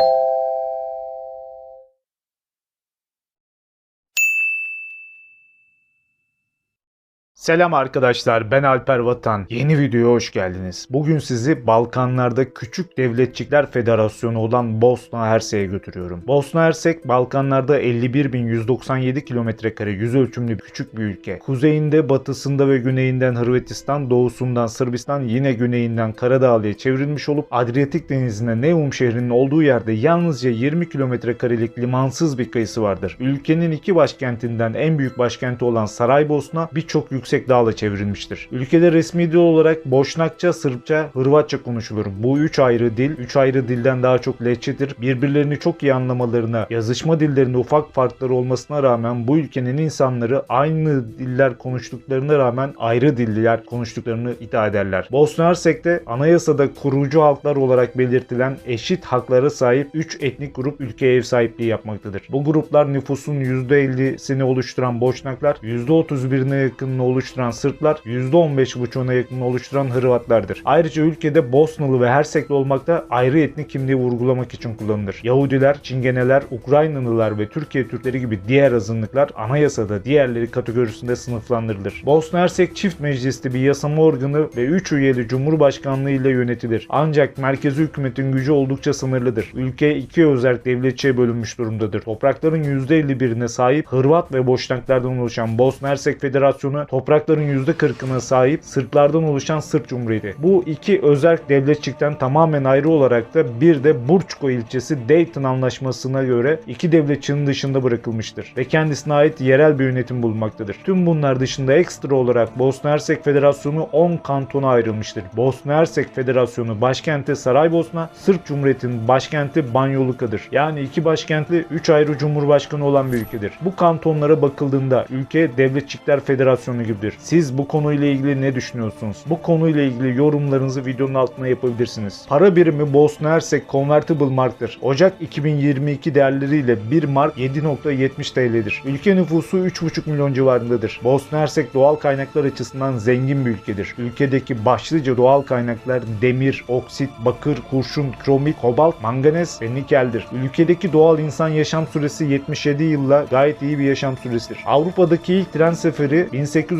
you Selam arkadaşlar ben Alper Vatan. Yeni videoya hoş geldiniz. Bugün sizi Balkanlarda Küçük Devletçikler Federasyonu olan Bosna Hersek'e götürüyorum. Bosna Hersek Balkanlarda 51.197 kilometrekare yüz ölçümlü küçük bir ülke. Kuzeyinde, batısında ve güneyinden Hırvatistan, doğusundan Sırbistan, yine güneyinden Karadağlı'ya çevrilmiş olup Adriyatik Denizi'ne Neum şehrinin olduğu yerde yalnızca 20 kilometrekarelik limansız bir kıyısı vardır. Ülkenin iki başkentinden en büyük başkenti olan Saraybosna birçok yüksek dağla çevrilmiştir. Ülkede resmi dil olarak Boşnakça, Sırpça, Hırvatça konuşulur. Bu üç ayrı dil, üç ayrı dilden daha çok lehçedir. Birbirlerini çok iyi anlamalarına, yazışma dillerinde ufak farkları olmasına rağmen bu ülkenin insanları aynı diller konuştuklarına rağmen ayrı diller konuştuklarını iddia ederler. Bosna Hersek'te anayasada kurucu halklar olarak belirtilen eşit haklara sahip 3 etnik grup ülkeye ev sahipliği yapmaktadır. Bu gruplar nüfusun %50'sini oluşturan Boşnaklar, %31'ine yakınını oluşturan Sırplar, %15,5'una yakınını oluşturan Hırvatlardır. Ayrıca ülkede Bosnalı ve Hersekli olmakta ayrı etnik kimliği vurgulamak için kullanılır. Yahudiler, Çingeneler, Ukraynalılar ve Türkiye Türkleri gibi diğer azınlıklar anayasada diğerleri kategorisinde sınıflandırılır. Bosna Hersek çift meclisli bir yasama organı ve 3 üyeli Cumhurbaşkanlığı ile yönetilir. Ancak merkezi hükümetin gücü oldukça sınırlıdır. Ülke iki özerk devletçiye bölünmüş durumdadır. Toprakların %51'ine sahip Hırvat ve Boşnaklardan oluşan Bosna Hersek Federasyonu toprakların %40'ına sahip Sırplardan oluşan Sırp Cumhuriyeti. Bu iki özerk devletçikten tamamen ayrı olarak da bir de Burçko ilçesi Dayton Anlaşması'na göre iki devletçinin dışında bırakılmıştır ve kendisine ait yerel bir yönetim bulunmaktadır. Tüm bunlar dışında ekstra olarak Bosna Hersek Federasyonu 10 kantona ayrılmıştır. Bosna Hersek Federasyonu başkenti Saraybosna, Sırp Cumhuriyeti'nin başkenti Banyoluka'dır. Yani iki başkentli 3 ayrı cumhurbaşkanı olan bir ülkedir. Bu kantonlara bakıldığında ülke devletçikler federasyonu gibidir. Siz bu konuyla ilgili ne düşünüyorsunuz? Bu konuyla ilgili yorumlarınızı videonun altına yapabilirsiniz. Para birimi Bosna Hersek Convertible Mark'tır. Ocak 2022 değerleriyle 1 mark 7.70 TL'dir. Ülke nüfusu 3,5 milyon civarındadır. Bosna Hersek doğal kaynaklar açısından zengin bir ülkedir. Ülkedeki başlıca doğal kaynaklar demir, oksit, bakır, kurşun, kromit, kobalt, manganez ve nikeldir. Ülkedeki doğal insan yaşam süresi 77 yılla gayet iyi bir yaşam süresidir. Avrupa'daki ilk tren seferi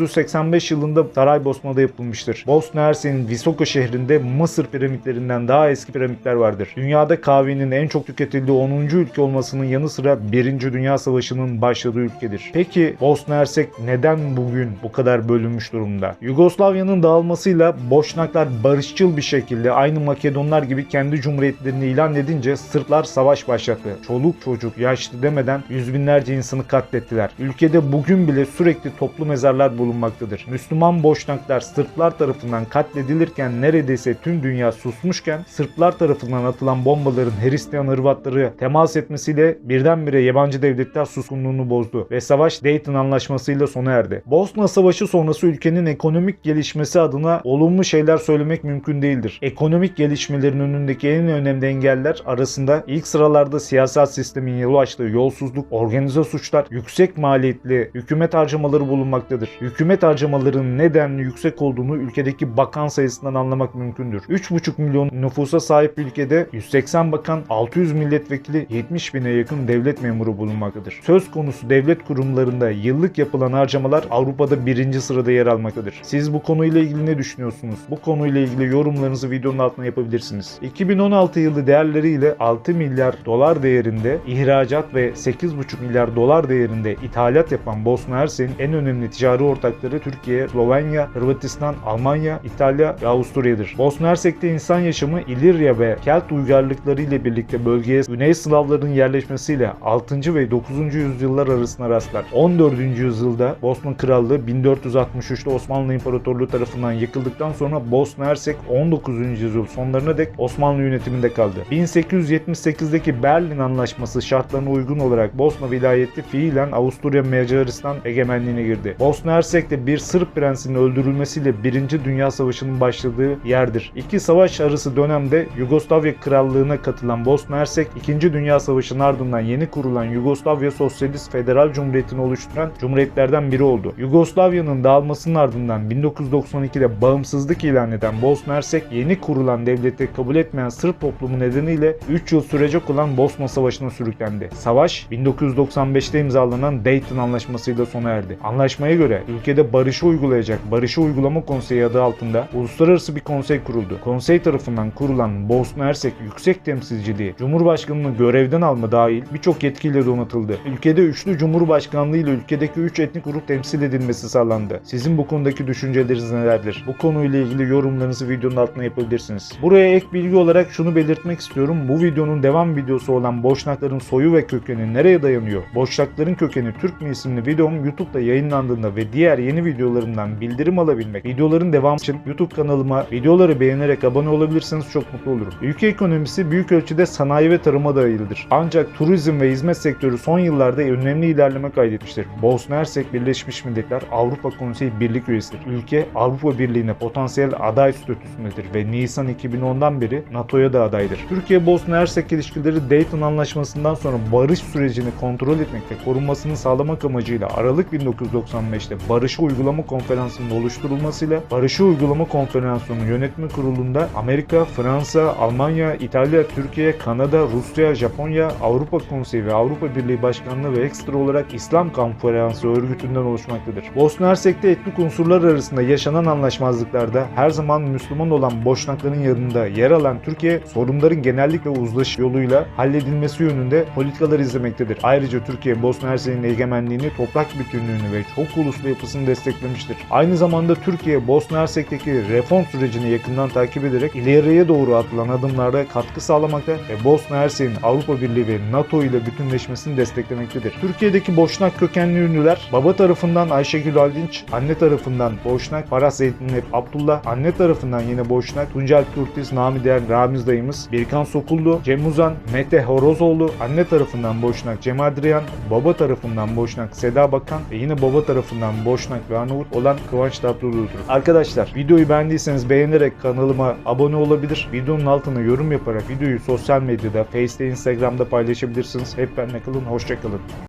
1885 yılında Saraybosna'da yapılmıştır. Bosna Hersek'in Visoka şehrinde Mısır piramitlerinden daha eski piramitler vardır. Dünyada kahvenin en çok tüketildiği 10. ülke olmasının yanı sıra 1. Dünya Savaşı'nın başladığı ülkedir. Peki Bosna Hersek neden bugün bu kadar bölünmüş durumda? Yugoslavya'nın dağılmasıyla Boşnaklar barışçıl bir şekilde aynı Makedonlar gibi kendi cumhuriyetlerini ilan edince Sırplar savaş başlattı. Çoluk çocuk yaşlı demeden yüz binlerce insanı katlettiler. Ülkede bugün bile sürekli toplu mezarlar bulunmaktadır. Müslüman Boşnaklar Sırplar tarafından katledilirken neredeyse tüm dünya susmuşken Sırplar tarafından atılan bombaların Hristiyan Hırvatları temas etmesiyle birdenbire yabancı devletler suskunluğunu bozdu ve savaş Dayton Anlaşması'yla sona erdi. Bosna Savaşı sonrası ülkenin ekonomik gelişmesi adına olumlu şeyler söylemek mümkün değildir. Ekonomik gelişmelerin önündeki en önemli engeller arasında ilk sıralarda siyasal sistemin yol açtığı yolsuzluk, organize suçlar, yüksek maliyetli hükümet harcamaları bulunmaktadır. Hükümet harcamalarının neden yüksek olduğunu ülkedeki bakan sayısından anlamak mümkündür. 3,5 milyon nüfusa sahip ülkede 180 bakan, 600 milletvekili, 70 bine yakın devlet memuru bulunmaktadır. Söz konusu devlet kurumlarında yıllık yapılan harcamalar Avrupa'da birinci sırada yer almaktadır. Siz bu konuyla ilgili ne düşünüyorsunuz? Bu konuyla ilgili yorumlarınızı videonun altına yapabilirsiniz. 2016 yılı değerleriyle 6 milyar dolar değerinde ihracat ve 8,5 milyar dolar değerinde ithalat yapan Bosna Hersek'in en önemli ticari ortakları Türkiye, Slovenya, Hırvatistan, Almanya, İtalya ve Avusturya'dır. Bosna Hersek'te insan yaşamı İlirya ve Kelt uygarlıkları ile birlikte bölgeye Güney Slavların yerleşmesiyle 6. ve 9. yüzyıllar arasına rastlar. 14. yüzyılda Bosna Krallığı 1463'te Osmanlı İmparatorluğu tarafından yıkıldıktan sonra Bosna Hersek 19. yüzyıl sonlarına dek Osmanlı yönetiminde kaldı. 1878'deki Berlin Anlaşması şartlarına uygun olarak Bosna vilayeti fiilen Avusturya Macaristan egemenliğine girdi. Bosna Hersek Hersek'te bir Sırp prensinin öldürülmesiyle 1. Dünya Savaşı'nın başladığı yerdir. İki savaş arası dönemde Yugoslavya Krallığı'na katılan Bosna Hersek, 2. Dünya Savaşı'nın ardından yeni kurulan Yugoslavya Sosyalist Federal Cumhuriyeti'ni oluşturan cumhuriyetlerden biri oldu. Yugoslavya'nın dağılmasının ardından 1992'de bağımsızlık ilan eden Bosna Hersek, yeni kurulan devleti kabul etmeyen Sırp toplumu nedeniyle 3 yıl sürecek olan Bosna Savaşı'na sürüklendi. Savaş 1995'te imzalanan Dayton Anlaşması'yla sona erdi. Anlaşmaya göre ülkede barışı uygulayacak Barışı Uygulama Konseyi adı altında uluslararası bir konsey kuruldu. Konsey tarafından kurulan Bosna Hersek Yüksek Temsilciliği, Cumhurbaşkanı'nı görevden alma dahil birçok yetkiyle donatıldı. Ülkede üçlü Cumhurbaşkanlığı ile ülkedeki 3 etnik grup temsil edilmesi sağlandı. Sizin bu konudaki düşünceleriniz nelerdir? Bu konuyla ilgili yorumlarınızı videonun altına yapabilirsiniz. Buraya ek bilgi olarak şunu belirtmek istiyorum. Bu videonun devam videosu olan Boşnakların soyu ve kökeni nereye dayanıyor? Boşnakların kökeni Türk mü isimli videom YouTube'da yayınlandığında ve diğer yeni videolarımdan bildirim alabilmek, videoların devamı için YouTube kanalıma videoları beğenerek abone olabilirseniz çok mutlu olurum. Ülke ekonomisi büyük ölçüde sanayi ve tarıma dayalıdır. Ancak turizm ve hizmet sektörü son yıllarda önemli ilerleme kaydetmiştir. Bosna Hersek Birleşmiş Milletler Avrupa Konseyi Birlik üyesidir. Ülke Avrupa Birliği'ne potansiyel aday statüsündedir ve Nisan 2010'dan beri NATO'ya da adaydır. Türkiye Bosna Hersek ilişkileri Dayton Anlaşması'ndan sonra barış sürecini kontrol etmek ve korunmasını sağlamak amacıyla Aralık 1995'te Barışı Uygulama Konferansı'nın oluşturulmasıyla Barışı Uygulama Konferansı'nın yönetme kurulunda Amerika, Fransa, Almanya, İtalya, Türkiye, Kanada, Rusya, Japonya, Avrupa Konseyi ve Avrupa Birliği Başkanlığı ve ekstra olarak İslam Konferansı örgütünden oluşmaktadır. Bosna Hersek'te etnik unsurlar arasında yaşanan anlaşmazlıklarda her zaman Müslüman olan Boşnakların yanında yer alan Türkiye sorunların genellikle uzlaşı yoluyla halledilmesi yönünde politikalar izlemektedir. Ayrıca Türkiye Bosna Hersek'in egemenliğini, toprak bütünlüğünü ve çok uluslu yapısını desteklemiştir. Aynı zamanda Türkiye Bosna Hersek'teki reform sürecini yakından takip ederek ileriye doğru atılan adımlarda katkı sağlamakta ve Bosna Hersek'in Avrupa Birliği ve NATO ile bütünleşmesini desteklemektedir. Türkiye'deki Boşnak kökenli ünlüler baba tarafından Ayşegül Aldinç, anne tarafından Boşnak Paras Zeytinlep Abdullah, anne tarafından yine Boşnak Tuncel Kurtiz, Nami Değer Ramiz dayımız, Birkan Sokullu, Cem Uzan, Mete Horozoğlu, anne tarafından Boşnak Cem Adrian, baba tarafından Boşnak Seda Bakan ve yine baba tarafından Boşnak ve Arnavut olan Kıvanç Tatlıtuğ'dur. Arkadaşlar videoyu beğendiyseniz beğenerek kanalıma abone olabilir. Videonun altına yorum yaparak videoyu sosyal medyada, Face'te, Instagram'da paylaşabilirsiniz. Hep benimle kalın, hoşçakalın.